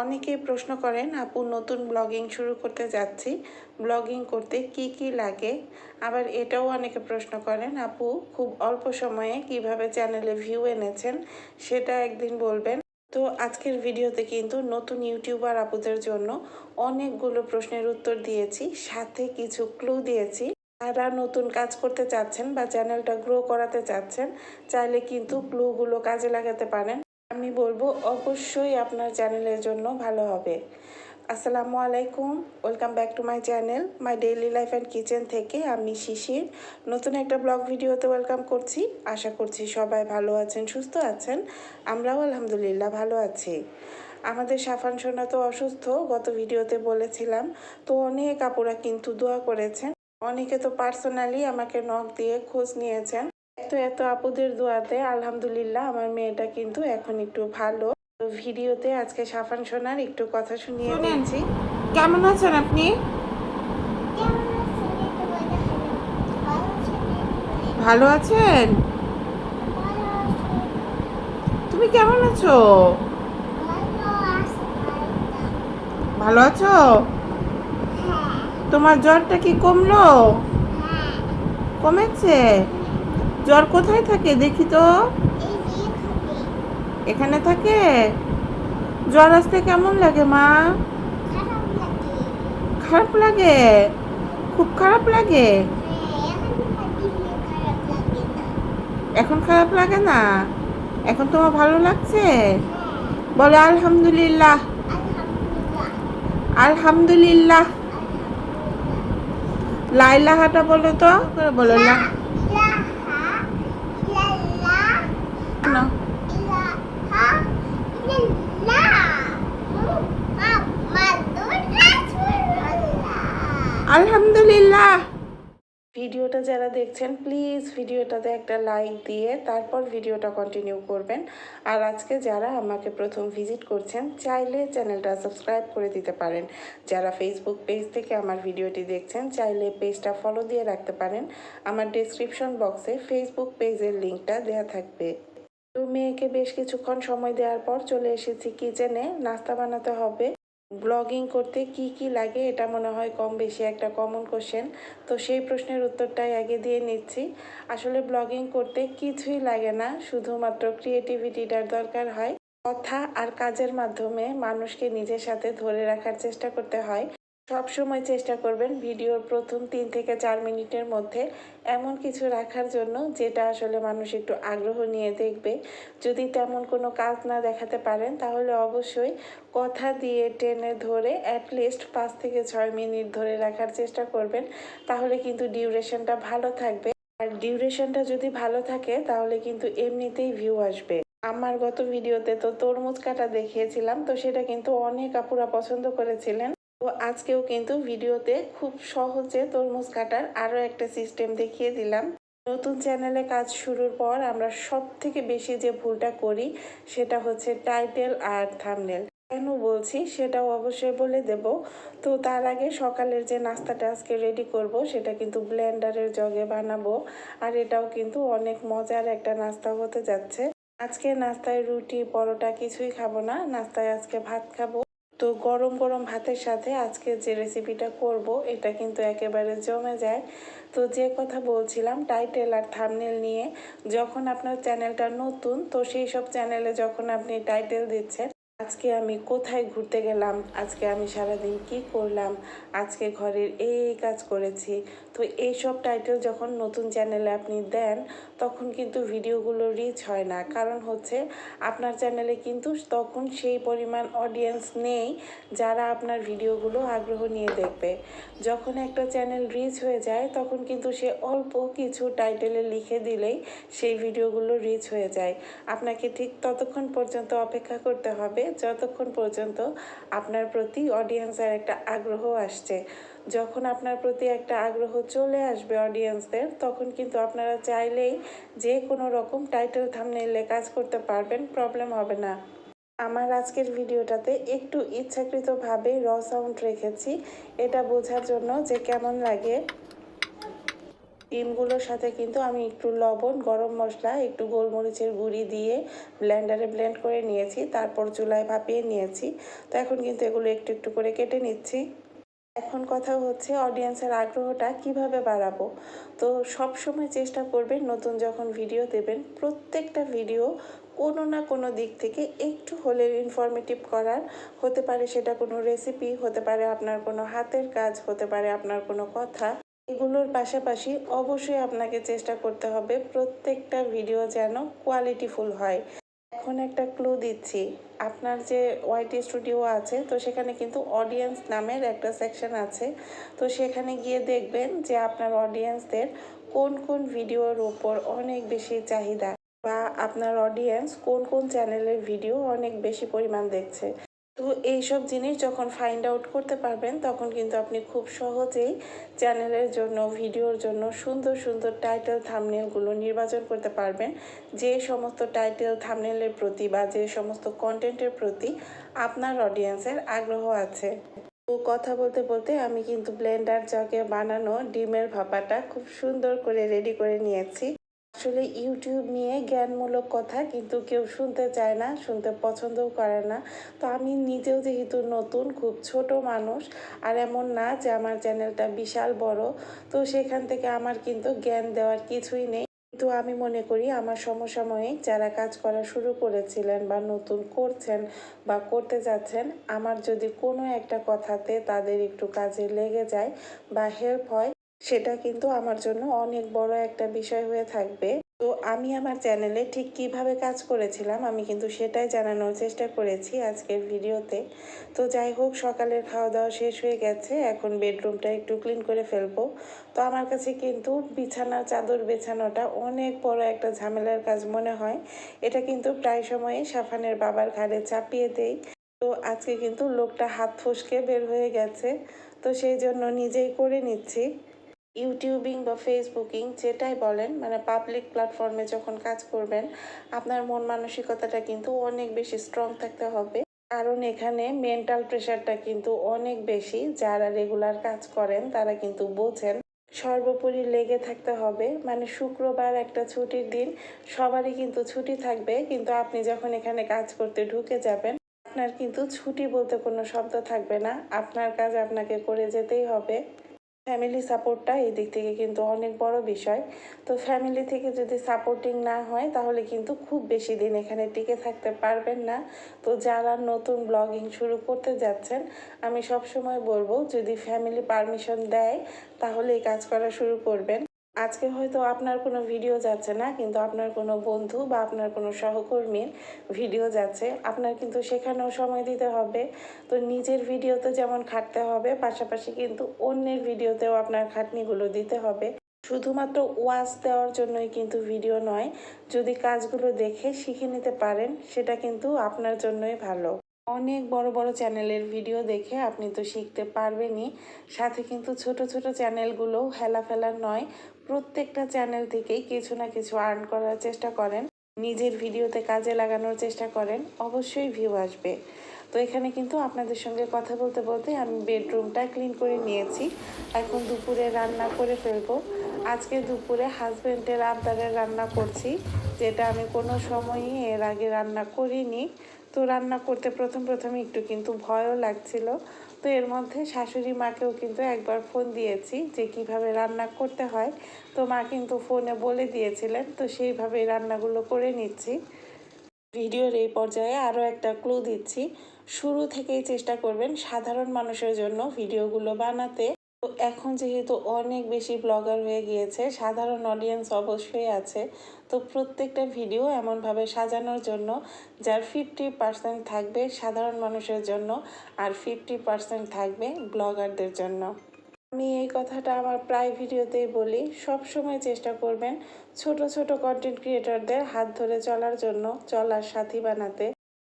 অনেকেই প্রশ্ন করেন, আপু, নতুন ব্লগিং শুরু করতে যাচ্ছি। ব্লগিং করতে কি কি লাগে? আবার এটাও অনেকে প্রশ্ন করেন, আপু, খুব অল্প সময়ে কীভাবে চ্যানেলে ভিউ এনেছেন? সেটা একদিন বলবেন। তো আজকের ভিডিওতে কিন্তু নতুন ইউটিউবার আপুদের জন্য অনেকগুলো প্রশ্নের উত্তর দিয়েছি, সাথে কিছু ক্লু দিয়েছি। যারা নতুন কাজ করতে চাচ্ছেন বা চ্যানেলটা গ্রো করাতে চাচ্ছেন, চাইলে কিন্তু ক্লুগুলো কাজে লাগাতে পারেন। বলব, অবশ্যই আপনার চ্যানেলের জন্য ভালো হবে। আসসালামু আলাইকুম, welcome back to my channel, my daily life and kitchen থেকে আমি শিশির। নতুন একটা ব্লগ ভিডিওতে ওয়েলকাম করছি। আশা করছি সবাই ভালো আছেন, সুস্থ আছেন। আমরাও আলহামদুলিল্লাহ ভালো আছি। আমাদের সাফান সোনা তো অসুস্থ, গত ভিডিওতে বলেছিলাম, তো অনেক আপুরা কিন্তু দোয়া করেছেন। অনেকে তো পার্সোনালি আমাকে নখ দিয়ে খোঁজ নিয়েছেন। এত এত আপুদের দোয়াতে আলহামদুলিল্লাহ আমার মেয়েটা কিন্তু এখন একটু ভালো। ভিডিওতে আজকে সাফান সোনার একটু কথা শুনিয়ে দিচ্ছি। কেমন আছেন আপনি? ভালো আছেন? তুমি কেমন আছো? ভালো আছো? তোমার জ্বরটা কি কমলো? কমেছে? জ্বর কোথায় থাকে? দেখি তো। এখানে থাকে? জ্বর আসতে কেমন লাগে, মা? খারাপ লাগে? খুব খারাপ লাগে? এখন খারাপ লাগে না? এখন তোমার ভালো লাগছে? বলো, আলহামদুলিল্লাহ। আলহামদুলিল্লাহ। লাইলাহাটা বলো তো। বলো না ভিডিওটা যারা দেখছেন প্লিজ ভিডিওটাতে একটা লাইক দিয়ে তারপর ভিডিওটা কন্টিনিউ করবেন। আর আজকে যারা আমাকে প্রথম ভিজিট করছেন, চাইলে চ্যানেলটা সাবস্ক্রাইব করে দিতে পারেন। যারা ফেসবুক পেজ থেকে আমার ভিডিওটি দেখছেন, চাইলে পেজটা ফলো দিয়ে রাখতে পারেন। আমার ডেসক্রিপশন বক্সে ফেসবুক পেজের লিঙ্কটা দেওয়া থাকবে। তো মেয়েকে বেশ কিছুক্ষণ সময় দেওয়ার পর চলে এসেছি কিচেনে নাস্তা বানাতে হবে। ব্লগিং করতে কি কি লাগে এটা মনে হয় কম বেশি একটা কমন কোশ্চেন তো সেই প্রশ্নের উত্তরটাই আগে দিয়ে নিচ্ছি। আসলে ব্লগিং করতে কিছুই লাগে না, শুধুমাত্র ক্রিয়েটিভিটিটার দরকার হয়। কথা আর কাজের মাধ্যমে মানুষকে নিজের সাথে ধরে রাখার চেষ্টা করতে হয়। সব সময় চেষ্টা করবেন ভিডিওর প্রথম তিন থেকে চার মিনিটের মধ্যে এমন কিছু রাখার জন্য যেটা আসলে মানুষ একটু আগ্রহ নিয়ে দেখবে। যদি তেমন কোনো কাজ না দেখাতে পারেন, তাহলে অবশ্যই কথা দিয়ে টেনে ধরে অ্যাটলিস্ট পাঁচ থেকে ছয় মিনিট ধরে রাখার চেষ্টা করবেন, তাহলে কিন্তু ডিউরেশনটা ভালো থাকবে। আর ডিউরেশনটা যদি ভালো থাকে, তাহলে কিন্তু এমনিতেই ভিউ আসবে। আমার গত ভিডিওতে তো তরমুজ কাটা দেখিয়েছিলাম, তো সেটা কিন্তু অনেক আপুরা পছন্দ করেছিলেন। তো আজকেও কিন্তু ভিডিওতে খুব সহজে তরমুজ কাটার আরও একটা সিস্টেম দেখিয়ে দিলাম। নতুন চ্যানেলে কাজ শুরুর পর আমরা সব থেকে বেশি যে ভুলটা করি, সেটা হচ্ছে টাইটেল আর থামনেল কেন বলছি? সেটাও অবশ্যই বলে দেব। তো তার আগে সকালের যে নাস্তাটা আজকে রেডি করব, সেটা কিন্তু ব্লেন্ডারের জগে বানাবো। আর এটাও কিন্তু অনেক মজার একটা নাস্তা হতে যাচ্ছে। আজকে নাস্তায় রুটি, পরোটা কিছুই খাব না। নাস্তায় আজকে ভাত খাব। তো গরম গরম ভাতের সাথে আজকে যে রেসিপিটা করব, এটা কিন্তু একেবারে জমে যায়। তো যে কথা বলছিলাম টাইটেল আর থামনেল নিয়ে, যখন আপনার চ্যানেলটা নতুন, তো সেই সব চ্যানেলে যখন আপনি টাইটেল দিচ্ছেন আজকে আমি কোথায় ঘুরতে গেলাম? আজকে আমি সারাদিন কি করলাম? আজকে ঘরের এই কাজ করেছি। তো এইসব টাইটেল যখন নতুন চ্যানেলে আপনি দেন, তখন কিন্তু ভিডিওগুলো রিচ হয় না। কারণ হচ্ছে, আপনার চ্যানেলে কিন্তু তখন সেই পরিমাণ অডিয়েন্স নেই যারা আপনার ভিডিওগুলো আগ্রহ নিয়ে দেখবে। যখন একটা চ্যানেল রিচ হয়ে যায়, তখন কিন্তু সে অল্প কিছু টাইটেলে লিখে দিলেই সেই ভিডিওগুলো রিচ হয়ে যায়। আপনাকে ঠিক ততক্ষণ পর্যন্ত অপেক্ষা করতে হবে যতক্ষণ পর্যন্ত আপনার প্রতি অডিয়েন্সের একটা আগ্রহ আসছে, যখন আপনার প্রতি একটা আগ্রহ চলে আসবে অডিয়েন্সদের তখন কিন্তু আপনারা চাইলেই যে কোনো রকম টাইটেল থামনেলে কাজ করতে পারবেন প্রবলেম হবে না। আমার আজকের ভিডিওটাতে একটু ইচ্ছাকৃতভাবে র সাউন্ড রেখেছি, এটা বোঝার জন্য যে কেমন লাগে। ডিমগুলোর সাথে কিন্তু আমি একটু লবণ, গরম মশলা, একটু গোলমরিচের গুঁড়ি দিয়ে ব্লেন্ডারে ব্লেন্ড করে নিয়েছি, তারপর চুলায় ভাপিয়ে নিয়েছি। তো এখন কিন্তু এগুলো একটু একটু করে কেটে নিচ্ছি। এখন কথা হচ্ছে অডিয়েন্সের আগ্রহটা কীভাবে বাড়াবো? তো সব সময় চেষ্টা করবেন নতুন যখন ভিডিও দেবেন, প্রত্যেকটা ভিডিও কোনো না কোনো দিক থেকে একটু হলেও ইনফরমেটিভ করার। হতে পারে সেটা কোনো রেসিপি হতে পারে আপনার কোনো হাতের কাজ, হতে পারে আপনার কোনো কথা। এগুলোর পাশাপাশি অবশ্যই আপনাকে চেষ্টা করতে হবে প্রত্যেকটা ভিডিও যেন কোয়ালিটিফুল হয়। এখন একটা ক্লু দিচ্ছি। আপনার যে ওয়াইটি স্টুডিও আছে, তো সেখানে কিন্তু অডিয়েন্স নামের একটা সেকশন আছে। তো সেখানে গিয়ে দেখবেন যে আপনার অডিয়েন্সদের কোন কোন ভিডিওর উপর অনেক বেশি চাহিদা বা আপনার অডিয়েন্স কোন কোন চ্যানেলের ভিডিও অনেক বেশি পরিমাণ দেখছে। তো এইসব জিনিস যখন ফাইন্ড আউট করতে পারবেন, তখন কিন্তু আপনি খুব সহজেই চ্যানেলের জন্য ভিডিওর জন্য সুন্দর সুন্দর টাইটেল থামনেলগুলো নির্বাচন করতে পারবেন। যে সমস্ত টাইটেল থামনেলের প্রতি বা যে সমস্ত কন্টেন্টের প্রতি আপনার অডিয়েন্সের আগ্রহ আছে। তো কথা বলতে বলতে আমি কিন্তু ব্লেন্ডার জাগে বানানো ডিমের ভাপাটা খুব সুন্দর করে রেডি করে নিয়েছি। আসলে ইউটিউব নিয়ে জ্ঞানমূলক কথা কিন্তু কেউ শুনতে চায় না, শুনতে পছন্দও করে না। তো আমি নিজেও যেহেতু নতুন, খুব ছোট মানুষ, আর এমন না যে আমার চ্যানেলটা বিশাল বড়, তো সেখান থেকে আমার কিন্তু জ্ঞান দেওয়ার কিছুই নেই। কিন্তু আমি মনে করি আমার সমসাময়িক যারা কাজ করা শুরু করেছিলেন বা নতুন করছেন বা করতে যাচ্ছেন, আমার যদি কোনো একটা কথাতে তাদের একটু কাজে লেগে যায় বা হেল্প হয় সেটা কিন্তু আমার জন্য অনেক বড় একটা বিষয় হয়ে থাকবে। তো আমি আমার চ্যানেলে ঠিক কীভাবে কাজ করেছিলাম, আমি কিন্তু সেটাই জানানোর চেষ্টা করেছি আজকের ভিডিওতে। তো যাই হোক, সকালের খাওয়া দাওয়া শেষ হয়ে গেছে, এখন বেডরুমটা একটু ক্লিন করে ফেলব। তো আমার কাছে কিন্তু বিছানার চাদর বেছানোটা অনেক বড় একটা ঝামেলার কাজ মনে হয়। এটা কিন্তু প্রায় সময়ে সাফানের বাবার ঘাড়ে চাপিয়ে দেই। তো আজকে কিন্তু লোকটা হাত ফসকে বের হয়ে গেছে। তো সেই জন্য নিজেই করে নিচ্ছি। ইউটিউবিং বা ফেসবুকিং যেটাই বলেন মানে পাবলিক প্ল্যাটফর্মে যখন কাজ করবেন, আপনার মন মানসিকতাটা কিন্তু অনেক বেশি স্ট্রং থাকতে হবে। কারণ এখানে মেন্টাল প্রেশারটা কিন্তু অনেক বেশি। যারা রেগুলার কাজ করেন, তারা কিন্তু বোঝেন। সর্বোপরি লেগে থাকতে হবে। মানে শুক্রবার একটা ছুটির দিন, সবারই কিন্তু ছুটি থাকবে। কিন্তু আপনি যখন এখানে কাজ করতে ঢুকে যাবেন, আপনার কিন্তু ছুটি বলতে কোনো শব্দ থাকবে না। আপনার কাজ আপনাকে করে যেতেই হবে। ফ্যামিলি সাপোর্টটা এই দিক থেকে কিন্তু অনেক বড় বিষয়। তো ফ্যামিলি থেকে যদি সাপোর্টিং না হয়, তাহলে কিন্তু খুব বেশি দিন এখানে টিকে থাকতে পারবেন না। তো যারা নতুন ব্লগিং শুরু করতে যাচ্ছেন, আমি সবসময় বলব, যদি ফ্যামিলি পারমিশন দেয় তাহলে এই কাজ করা শুরু করবেন। আজকে হয়তো আপনার কোনো ভিডিও যাচ্ছে না, কিন্তু আপনার কোনো বন্ধু বা আপনার কোনো সহকর্মীর ভিডিও যাচ্ছে। আপনার কিন্তু সেখানেও সময় দিতে হবে। তো নিজের ভিডিওতে যেমন খাটতে হবে, পাশাপাশি কিন্তু অন্যের ভিডিওতেও আপনার খাটনিগুলো দিতে হবে। শুধুমাত্র ওয়াচ দেওয়ার জন্যই কিন্তু ভিডিও নয়, যদি কাজগুলো দেখে শিখে নিতে পারেন, সেটা কিন্তু আপনার জন্যই ভালো। অনেক বড় বড় চ্যানেলের ভিডিও দেখে আপনি তো শিখতে পারবেনই। সাথে কিন্তু ছোট ছোট চ্যানেলগুলোও হেলা ফেলার নয় প্রত্যেকটা চ্যানেল থেকেই কিছু না কিছু আর্ন করার চেষ্টা করেন। নিজের ভিডিওতে কাজে লাগানোর চেষ্টা করেন। অবশ্যই ভিউ আসবে। তো এখানে কিন্তু আপনাদের সঙ্গে কথা বলতে বলতে আমি বেডরুমটা ক্লিন করে নিয়েছি। এখন দুপুরে রান্না করে ফেলব। আজকে দুপুরে হাজব্যান্ডের আবদারের রান্না করছি, যেটা আমি কোনো সময়ই এর আগে রান্না করিনি। তো রান্না করতে প্রথম প্রথম একটু কিন্তু ভয়ও লাগছিল। তো এর মধ্যে শাশুড়ি মাকেও কিন্তু একবার ফোন দিয়েছি যে কীভাবে রান্না করতে হয়। তো মা কিন্তু ফোনে বলে দিয়েছিলেন, তো সেইভাবেই রান্নাগুলো করে নিচ্ছি। ভিডিওর এই পর্যায়ে আরও একটা ক্লু দিচ্ছি। শুরু থেকেই চেষ্টা করবেন সাধারণ মানুষের জন্য ভিডিওগুলো বানাতে। এখন যেহেতু অনেক বেশি ব্লগার হয়ে গিয়েছে, সাধারণ অডিয়েন্স অবশ্যই আছে। তো প্রত্যেকটা ভিডিও এমনভাবে সাজানোর জন্য যার ফিফটি পার্সেন্ট থাকবে সাধারণ মানুষের জন্য আর ফিফটি পার্সেন্ট থাকবে ব্লগারদের জন্য। আমি এই কথাটা আমার প্রায় ভিডিওতেই বলি সব সময় চেষ্টা করবেন ছোট ছোট কন্টেন্ট ক্রিয়েটরদের হাত ধরে চলার জন্য, চলার সাথী বানাতে।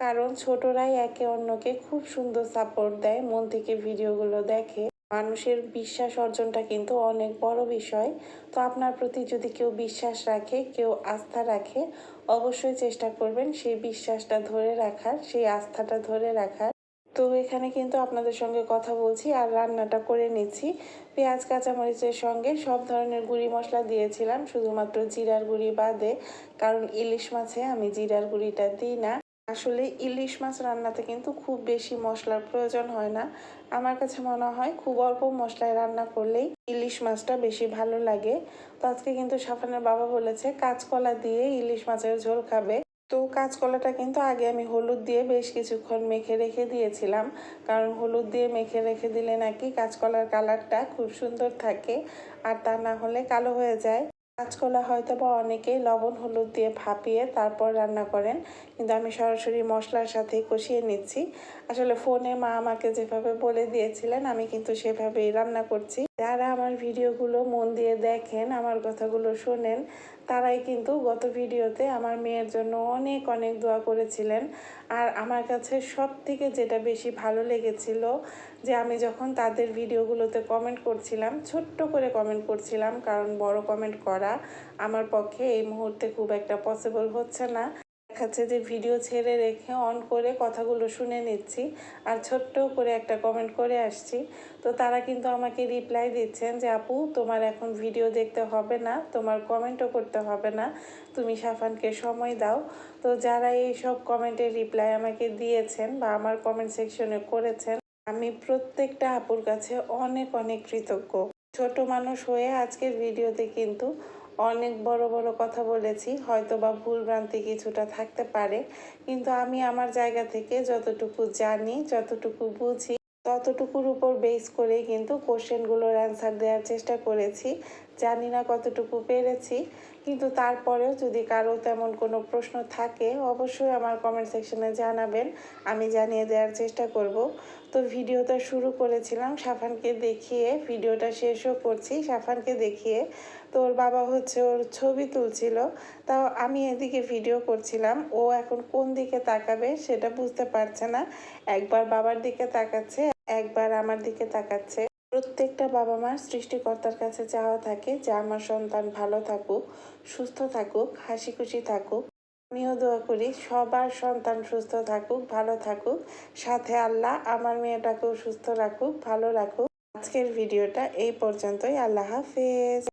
কারণ ছোটরাই একে অন্যকে খুব সুন্দর সাপোর্ট দেয়, মন থেকে ভিডিওগুলো দেখে। মানুষের বিশ্বাস অর্জনটা কিন্তু অনেক বড় বিষয়। তো আপনার প্রতি যদি কেউ বিশ্বাস রাখে, কেউ আস্থা রাখে, অবশ্যই চেষ্টা করবেন সেই বিশ্বাসটা ধরে রাখার, সেই আস্থাটা ধরে রাখার। তো এখানে কিন্তু আপনাদের সঙ্গে কথা বলছি আর রান্নাটা করে নিচ্ছি। পেঁয়াজ, কাঁচামরিচের সঙ্গে সব ধরনের গুঁড়ি মশলা দিয়েছিলাম, শুধুমাত্র জিরার গুঁড়ি বাদে, কারণ ইলিশ মাছে আমি জিরার গুঁড়িটা দিই না। আসলে ইলিশ মাছ রান্নাতে কিন্তু খুব বেশি মশলার প্রয়োজন হয় না। আমার কাছে মনে হয় খুব অল্প মশলায় রান্না করলেই ইলিশ মাছটা বেশি ভালো লাগে। তো আজকে কিন্তু সাফানের বাবা বলেছে, কাঁচকলা দিয়ে ইলিশ মাছের ঝোল খাবে। তো কাঁচকলাটা কিন্তু আগে আমি হলুদ দিয়ে বেশ কিছুক্ষণ মেখে রেখে দিয়েছিলাম। কারণ হলুদ দিয়ে মেখে রেখে দিলে নাকি কাঁচকলার কালারটা খুব সুন্দর থাকে। আর তা না হলে কালো হয়ে যায়। কাঁচকলা হয়তো বা অনেকেই লবণ, হলুদ দিয়ে ভাপিয়ে তারপর রান্না করেন। কিন্তু আমি সরাসরি মশলার সাথে কষিয়ে নিচ্ছি। আসলে ফোনে মা আমাকে যেভাবে বলে দিয়েছিলেন, আমি কিন্তু সেভাবেই রান্না করছি। যারা আমার ভিডিওগুলো মন দিয়ে দেখেন, আমার কথাগুলো শোনেন, তারাই কিন্তু গত ভিডিওতে আমার মেয়ের জন্য অনেক অনেক দোয়া করেছিলেন। আর আমার কাছে সব থেকে যেটা বেশি ভালো লেগেছিল যে আমি যখন তাদের ভিডিওগুলোতে কমেন্ট করছিলাম, ছোট্ট করে কমেন্ট করছিলাম, কারণ বড় কমেন্ট করা আমার পক্ষে এই মুহূর্তে খুব একটা পসিবল হচ্ছে না। দেখাচ্ছে যে ভিডিও ছেড়ে রেখে অন করে কথাগুলো শুনে নিচ্ছি আর ছোট্ট করে একটা কমেন্ট করে আসছি। তো তারা কিন্তু আমাকে রিপ্লাই দিচ্ছেন যে, আপু, তোমার এখন ভিডিও দেখতে হবে না, তোমার কমেন্টও করতে হবে না, তুমি সাফানকে সময় দাও। তো যারা এই সব কমেন্টের রিপ্লাই আমাকে দিয়েছেন বা আমার কমেন্ট সেকশনে করেছেন, আমি প্রত্যেকটা আপুর কাছে অনেক অনেক কৃতজ্ঞ। ছোট মানুষ হয়ে আজকের ভিডিওতে কিন্তু অনেক বড় বড় কথা বলেছি হয়তো বা ভুলভ্রান্তি কিছুটা থাকতে পারে, কিন্তু আমি আমার জায়গা থেকে যতটুকু জানি, যতটুকু বুঝি, ততটুকুর উপর বেস করে কিন্তু কোশ্চেনগুলোর অ্যান্সার দেওয়ার চেষ্টা করেছি। জানি না কতটুকু পেরেছি, কিন্তু তারপরেও যদি কারও তেমন কোনো প্রশ্ন থাকে, অবশ্যই আমার কমেন্ট সেকশনে জানাবেন, আমি জানিয়ে দেওয়ার চেষ্টা করব। তো ভিডিওটা শুরু করেছিলাম সাফানকে দেখিয়ে, ভিডিওটা শেষও করছি সাফানকে দেখিয়ে। তো ওর বাবা হচ্ছে ওর ছবি তুলছিল, তাও আমি এদিকে ভিডিও করছিলাম, ও এখন কোন দিকে তাকাবে সেটা বুঝতে পারছে না। একবার বাবার দিকে তাকাচ্ছে, একবার আমার দিকে তাকাচ্ছে। প্রত্যেকটা বাবা মার সৃষ্টিকর্তার কাছে চাওয়া থাকে যে আমার সন্তান ভালো থাকুক, সুস্থ থাকুক হাসি খুশি থাকুক। আমিও দোয়া করি সবার সন্তান সুস্থ থাকুক, ভালো থাকুক। সাথে আল্লাহ আমার মেয়েটাকেও সুস্থ রাখুক, ভালো রাখুক। আজকের ভিডিওটা এই পর্যন্তই। আল্লাহ হাফেজ।